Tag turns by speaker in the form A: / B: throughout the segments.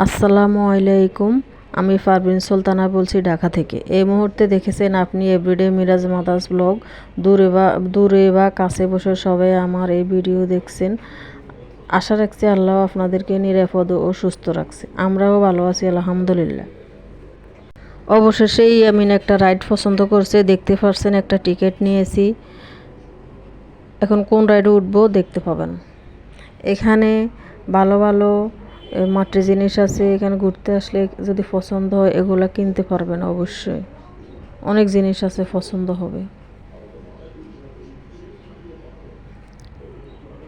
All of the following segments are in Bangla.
A: আসসালামু আলাইকুম, আমি পারভিন সুলতানা বলছি ঢাকা থেকে। এই মুহূর্তে দেখেছেন আপনি এভরিডে মিরাজ মাদাস ব্লগ দূরে বা দূরে বা কাছে বসে সবাই আমার এই ভিডিও দেখছেন। আশা রাখছি আল্লাহ আপনাদেরকে নিরাপদ ও সুস্থ রাখছে। আমরাও ভালো আছি, আলহামদুলিল্লাহ। অবশেষে ইয়ামিন একটা রাইড পছন্দ করছে, দেখতে পারছেন একটা টিকিট নিয়েছি। এখন কোন রাইডে উঠবো দেখতে পাবেন। এখানে ভালো ভালো মাটির জিনিস আছে, এখানে ঘুরতে আসলে যদি পছন্দ হয়, এগুলো কিনতে পারবেন অবশ্যই। অনেক জিনিস আছে, পছন্দ হবে।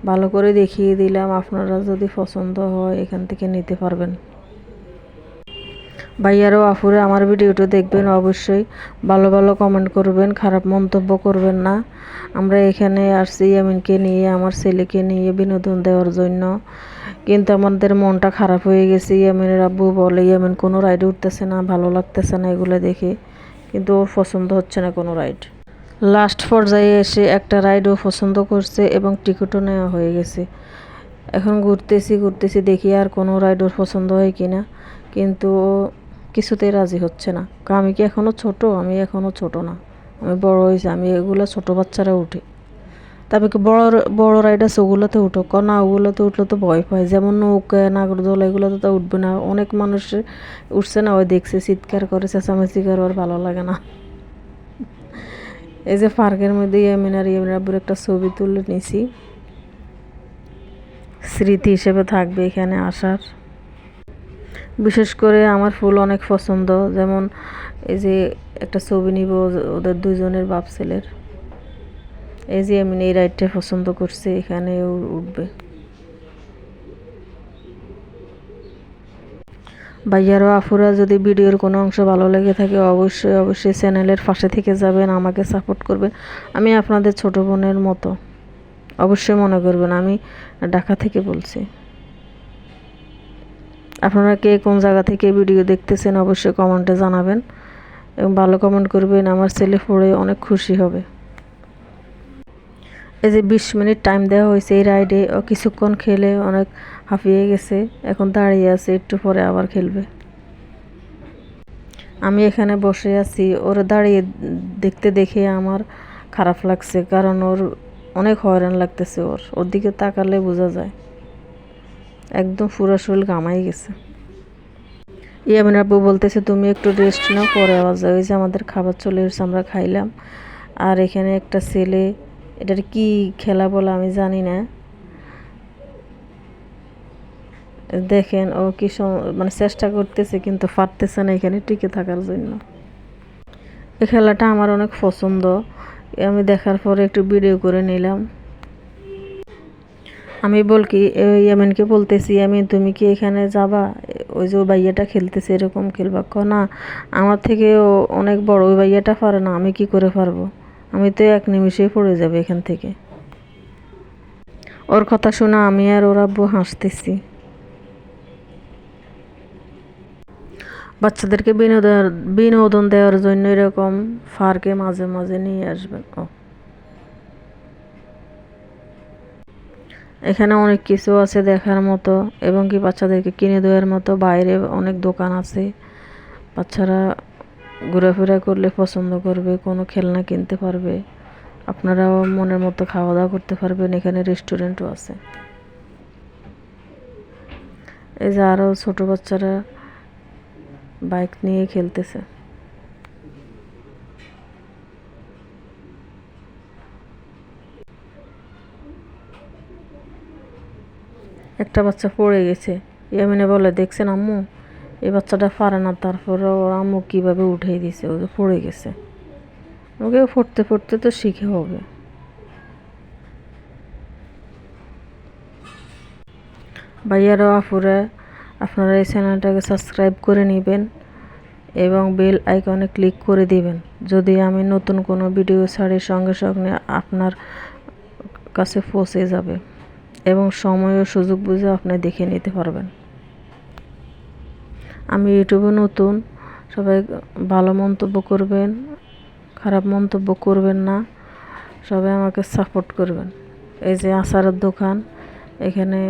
A: ভালো করে দেখিয়ে দিলাম, আপনারা যদি পছন্দ হয়, এখান থেকে নিতে পারবেন। ভাইয়ারও আফুরে আমার ভিডিওটা দেখবেন অবশ্যই। ভালো ভালো কমেন্ট করবেন, খারাপ মন্তব্য করবেন না। আমরা এখানে আসছি ইয়ামিনকে নিয়ে, আমার ছেলেকে নিয়ে বিনোদন দেওয়ার জন্য। কিন্তু আমাদের মনটা খারাপ হয়ে গেছে। ইয়ামিনের আব্বু বলে, ইয়ামিন, কোনো রাইডে উঠতেছে না, ভালো লাগতেছে না এগুলো দেখে। কিন্তু ওর পছন্দ হচ্ছে না কোনো রাইড লাস্ট পর্যায়ে এসে একটা রাইড ও পছন্দ করছে এবং টিকিটও নেওয়া হয়ে গেছে। এখন ঘুরতেছি ঘুরতেছি, দেখি আর কোনো রাইড ওর পছন্দ হয় কি না কিন্তু কিছুতেই রাজি হচ্ছে না। আমি কি এখনও ছোট? আমি এখনও ছোট না। আমি বড় হয়েছি, আমি এগুলো ছোট বাচ্চারা উঠে। তবে কি বড় বড় রাইড আছে ওগুলোতে উঠো না, ওগুলোতে উঠলে তো ভয় পায় যেমন নৌকা, নাগরদোলা, এগুলোতে তো উঠবে না। অনেক মানুষ উঠছে না, ওই দেখছে, চিৎকার করে, চেঁচামেচি করে আর ভালো লাগে না। এই যে পার্কের মধ্যে ইয়ামিনার ইয়ামিনার একটা ছবি তুলে নিছি। স্মৃতি হিসেবে থাকবে এখানে আসার। বিশেষ করে আমার ফুল অনেক পছন্দ। যেমন এই যে একটা ছবি নিব ওদের দুজনের বাপ ছেলের। এই যে আমি এই রাইডটা পছন্দ করছি, এখানে উঠবে। ভাইয়ারও আফুরা, যদি ভিডিওর কোনো অংশ ভালো লেগে থাকে, অবশ্যই অবশ্যই চ্যানেলের পাশে থেকে যাবেন, আমাকে সাপোর্ট করবেন। আমি আপনাদের ছোট বোনের মতো। অবশ্যই মনে করবেন, আমি ঢাকা থেকে বলছি। আপনারা কে কোন জায়গা থেকে ভিডিও দেখতেছেন অবশ্যই কমেন্টে জানাবেন এবং ভালো কমেন্ট করবেন, আমার ছেলে পড়ে অনেক খুশি হবে। এই যে বিশ মিনিট টাইম দেওয়া হয়েছে এই রাইডে, ও কিছুক্ষণ খেলে অনেক হাঁপিয়ে গেছে, এখন দাঁড়িয়ে আছে, একটু পরে আবার খেলবে। আমি এখানে বসে আছি, ওর দাঁড়িয়ে দেখতে দেখে আমার খারাপ লাগছে, কারণ ওর অনেক হয়রান লাগতেছে ওর ওর দিকে তাকালে বোঝা যায়। একদম পুরো শরীর গামাই গেছে। ইয়ামিন আব্বু বলতেছে, তুমি একটু রেস্ট নাও, পরে আওয়াজ ওই যে আমাদের খাবার চলে এসেছে, আমরা খাইলাম। আর এখানে একটা ছেলে, এটার কি খেলা বলে আমি জানি না। দেখেন, ও কি মানে চেষ্টা করতেছে, কিন্তু পারতেছে না এখানে টিকে থাকার জন্য। এই খেলাটা আমার অনেক পছন্দ। আমি দেখার পরে একটু ভিডিও করে নিলাম। আমি বল কি ইয়ামিনকে বলতেছি আমি তুমি কি এখানে যাবা? ওই যে ভাইয়াটা খেলতেছে, এরকম খেলবা? ক, না, আমার থেকে ও অনেক বড়, ওই ভাইয়াটা পারে না, আমি কি করে পারব? আমি তো এক নিমিষেই পড়ে যাবে এখান থেকে। ওর কথা শোনা আমি আর ওর আব্বু হাসতেছি। বাচ্চাদেরকে বিনোদন বিনোদন দেওয়ার জন্য এরকম ফার্কে মাঝে মাঝে নিয়ে আসবেন ও এখানে অনেক কিছু আছে দেখার মতো এবং কি বাচ্চাদেরকে কিনে দেওয়ার মতো। বাইরে অনেক দোকান আছে। বাচ্চারা ঘোরাফেরা করলে পছন্দ করবে, কোনো খেলনা কিনতে পারবে। আপনারাও মনের মতো খাওয়া দাওয়া করতে পারবেন, এখানে রেস্টুরেন্টও আছে। এই যে আরও ছোটো বাচ্চারা বাইক নিয়ে খেলতেছে। একটা বাচ্চা পড়ে গেছে। ইয়ামিনে বলে, দেখছেন আম্মু? এই বাচ্চাটা পারে না। তারপরে ওর আম্মু কীভাবে উঠেই দিছে? ও পড়ে গেছে। ওকে পড়তে পড়তে তো শিখে হবে। ভাইয়ারা আফুরে আপনারা এই চ্যানেলটাকে সাবস্ক্রাইব করে নেবেন এবং বেল আইকনে ক্লিক করে দিবেন। যদি আমি নতুন কোনো ভিডিও ছাড়ি, সঙ্গে সঙ্গে আপনার কাছে পৌঁছে যাবে। এবং সময় ও সুযোগ বুঝে আপনি দেখে নিতে পারবেন। আমি ইউটিউবে নতুন, সবাই ভালো মন্তব্য করবেন, খারাপ মন্তব্য করবেন না, সবাই আমাকে সাপোর্ট করবেন। এই যে আচারের দোকান, এখানে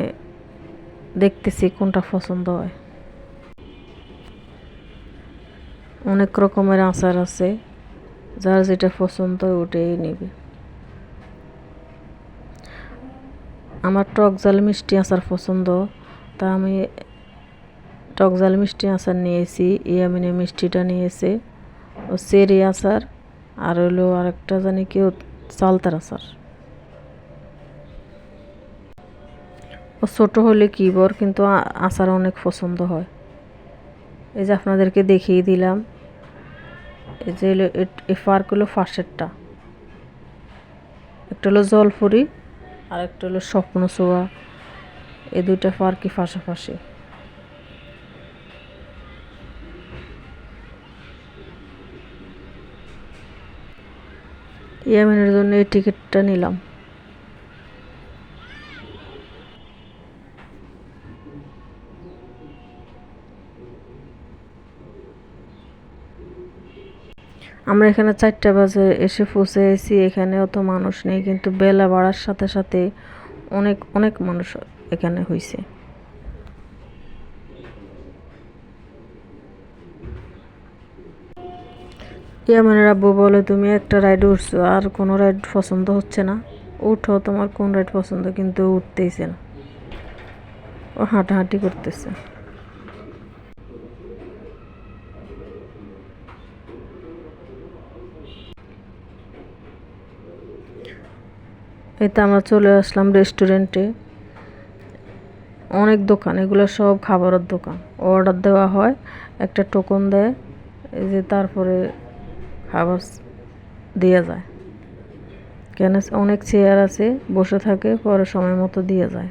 A: দেখতেছি কোনটা পছন্দ হয়। অনেক রকমের আচার আছে, যার যেটা পছন্দ ওটাই নেবে। আমার টক জাল মিষ্টি আচার পছন্দ। তা আমি টক ঝাল মিষ্টি আচার নিয়েছি, ইয়ামিনে মিষ্টিটা নিয়েছে। ও চেরি আচার, আর হলো আরেকটা জানি কি চালতার আচার। ও ছোটো হলে কি বর কিন্তু আচার অনেক পছন্দ হয়। এই যে আপনাদেরকে দেখিয়ে দিলাম, এই যে হলো ফাঁসেরটা। একটা হলো জলপুরি আর একটা হলো স্বপ্ন সোয়া এ দুইটা পার্কই পাশাপাশি। ইয়ামিনের জন্য এই টিকিটটা নিলাম। আমরা এখানে চারটা বাজে, এসে পৌঁছে গেছি, এখানে অত মানুষ নেই, কিন্তু বেলা বাড়ার সাথে সাথে অনেক অনেক মানুষ এখানে হয়েছে ইয়ামানের আব্বু বলে, তুমি একটা রাইড উঠছো, আর কোনো রাইড পছন্দ হচ্ছে না। উঠো, তোমার কোন রাইড পছন্দ, কিন্তু উঠতেইছে না। ও হাঁটাহাঁটি করতেছে। এই তো আমরা চলে আসলাম রেস্টুরেন্টে অনেক দোকান, এগুলো সব খাবারের দোকান। অর্ডার দেওয়া হয়, একটা টোকন দেয়, এই যে তারপরে খাবার দেওয়া যায়। কেন অনেক চেয়ার আছে, বসে থাকে, পরে সময় মতো দিয়ে যায়।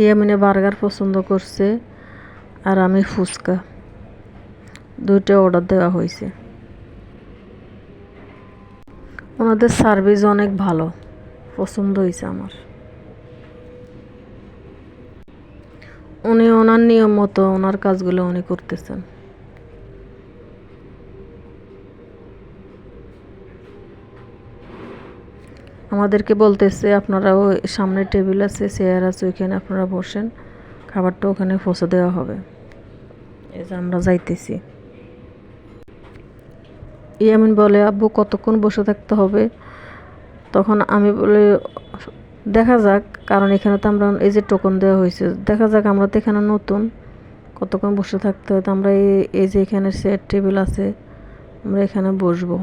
A: ইয়ামিনে বার্গার পছন্দ করছে, আর আমি ফুচকা। দুইটা অর্ডার দেওয়া হয়েছে। ওনাদের সার্ভিস অনেক ভালো। পছন্দ হয়েছে আমার। উনি ওনার নিয়ম মতো ওনার কাজগুলো উনি করতেছেন। আমাদেরকে বলতেছে, আপনারা ওই সামনে টেবিল আছে, চেয়ার আছে, ওইখানে আপনারা বসেন। খাবারটা ওখানে পৌঁছে দেওয়া হবে। এই যে আমরা যাইতেছি। ইয়ামিন বলে, আব্বু, কতক্ষণ বসে থাকতে হবে? তখন আমি বলে, দেখা যাক, কারণ এখানে তো আমরা, এই যে টোকন দেওয়া হয়েছে, দেখা যাক, আমরা তো এখানে নতুন, কতক্ষণ বসে থাকতে হয়, তো আমরা এই এই যে এখানে সেট টেবিল আছে, আমরা এখানে বসবো।